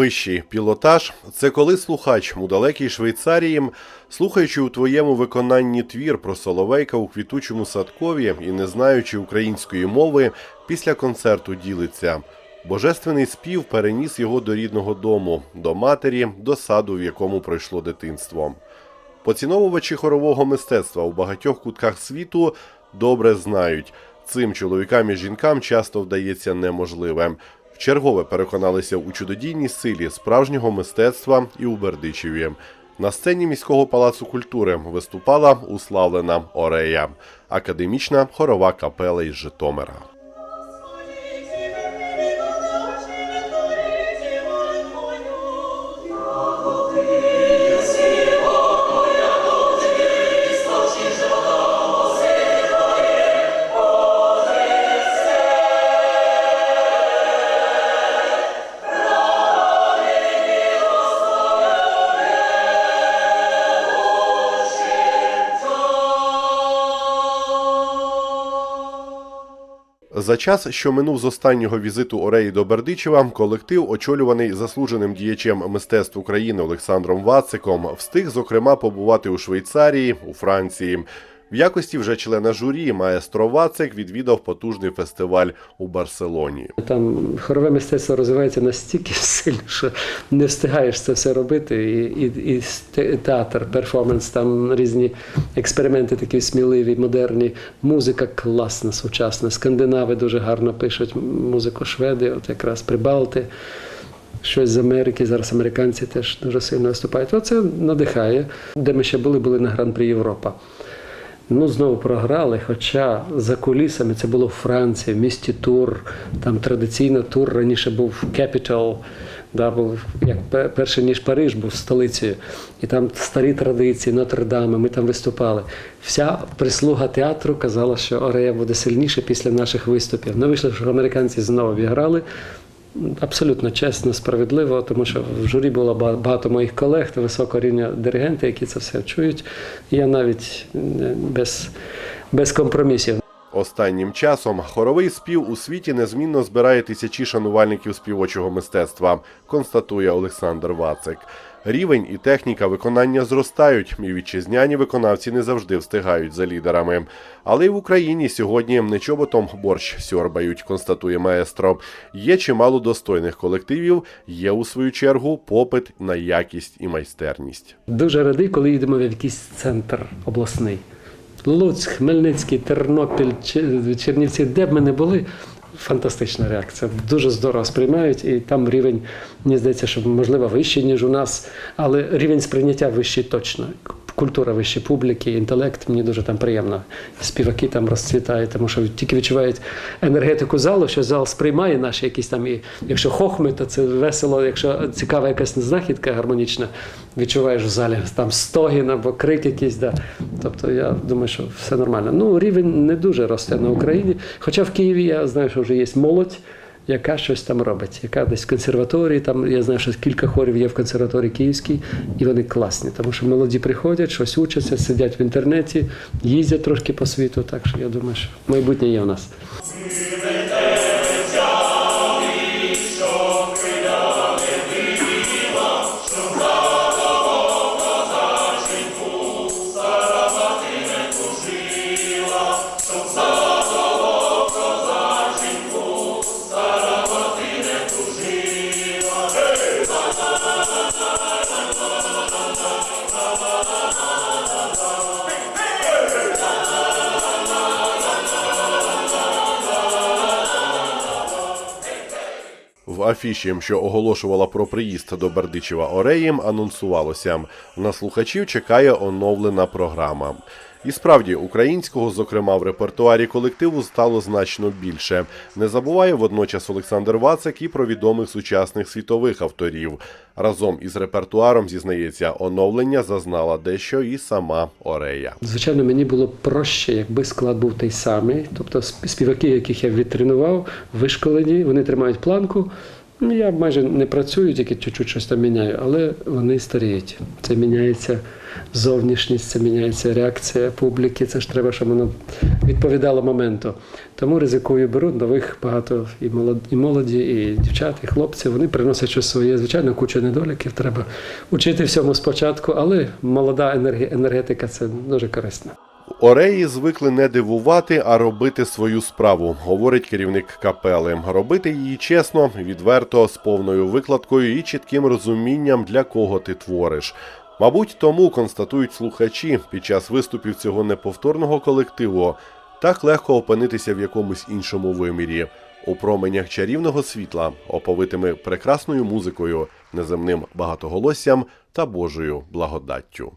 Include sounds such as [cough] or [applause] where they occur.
Вищий пілотаж це коли слухач у далекій Швейцарії, слухаючи у твоєму виконанні твір про Соловейка у квітучому садкові і не знаючи української мови, після концерту ділиться. Божественний спів переніс його до рідного дому, до матері, до саду, в якому пройшло дитинство. Поціновувачі хорового мистецтва у багатьох кутках світу добре знають, цим чоловікам і жінкам часто вдається неможливе. Вчергове переконалися у чудодійній силі справжнього мистецтва і у Бердичеві. На сцені міського палацу культури виступала уславлена Орея, академічна хорова капела із Житомира. За час, що минув з останнього візиту Ореї до Бердичева, колектив, очолюваний заслуженим діячем мистецтв України Олександром Вациком, встиг зокрема побувати у Швейцарії, у Франції. В якості вже члена журі маестро Вацик відвідав потужний фестиваль у Барселоні. Там хорове мистецтво розвивається настільки [laughs] сильно, що не встигаєш це все робити. І, і, і театр, перформанс, там різні експерименти такі сміливі, модерні. Музика класна, сучасна. Скандинави дуже гарно пишуть музику шведи, от якраз прибалти. Щось з Америки, зараз американці теж дуже сильно виступають. Оце надихає. Де ми ще були, були на Гран-прі Європа. Ну, знову програли, хоча за кулісами це було в Франції, в місті Тур. Там традиційно тур раніше був Capital, да, був як перший, ніж Париж був столицею. І там старі традиції, Нотр-Дами, ми там виступали. Вся прислуга театру казала, що Орея буде сильніше після наших виступів. Ну, вийшло, що американці знову віграли. Абсолютно чесно, справедливо, тому що в журі було багато моїх колег та високого рівня диригенти, які це все чують. Я навіть е, без, без компромісів. Останнім часом хоровий спів у світі незмінно збирає тисячі шанувальників співочого мистецтва, констатує Олександр Вацик. Рівень і техніка виконання зростають, і вітчизняні виконавці не завжди встигають за лідерами. Але й в Україні сьогодні не чоботом борщ сьорбають, констатує маестро. Є чимало достойних колективів, є у свою чергу попит на якість і майстерність. Дуже радий, коли їдемо в якийсь центр обласний. Луцьк, Хмельницький, Тернопіль, Чер- Чернівці, де б ми не були. Фантастична реакція. Дуже здорово сприймають, і там рівень, мені здається, що можливо вищий, ніж у нас, але рівень сприйняття вищий точно. Культура вищої публіки, інтелект, мені дуже там приємно. Співаки там розцвітають, тому що тільки відчувають енергетику залу, що зал сприймає наші якісь там, і якщо хохми, то це весело, якщо цікава якась знахідка гармонічна, відчуваєш в залі там стогін або крик якийсь. Да. Тобто я думаю, що все нормально. Ну, рівень не дуже росте на Україні. Хоча в Києві я знаю, що вже є молодь, яка щось там робить, яка десь в консерваторії. Там я знаю, що кілька хорів є в консерваторії Київській, і вони класні, тому що молоді приходять, щось учаться, сидять в інтернеті, їздять трошки по світу. Так що я думаю, що майбутнє є у нас. В афіші, що оголошувала про приїзд до Бердичева Ореєм, анонсувалося на слухачів чекає оновлена програма. І справді українського, зокрема в репертуарі колективу, стало значно більше. Не забуває водночас Олександр Вацик і про відомих сучасних світових авторів. Разом із репертуаром зізнається, оновлення зазнала дещо і сама Орея. Звичайно, мені було проще, якби склад був той самий. Тобто співаки, яких я відтренував, вишколені, вони тримають планку. Ну, Я майже не працюю, тільки чуть-чуть щось там міняю, але вони старіють. Це міняється зовнішність, це міняється реакція публіки. Це ж треба, щоб воно відповідало моменту. Тому ризикую, беру нових багато і молоді, і дівчат, і хлопці. Вони приносять щось своє. Звичайно, куча недоліків. Треба учити всьому спочатку, але молода енерге- енергетика це дуже корисно. Ореї звикли не дивувати, а робити свою справу, говорить керівник капели. Робити її чесно, відверто, з повною викладкою і чітким розумінням, для кого ти твориш. Мабуть, тому констатують слухачі під час виступів цього неповторного колективу. Так легко опинитися в якомусь іншому вимірі, у променях чарівного світла, оповитими прекрасною музикою, неземним багатоголоссям та Божою благодаттю.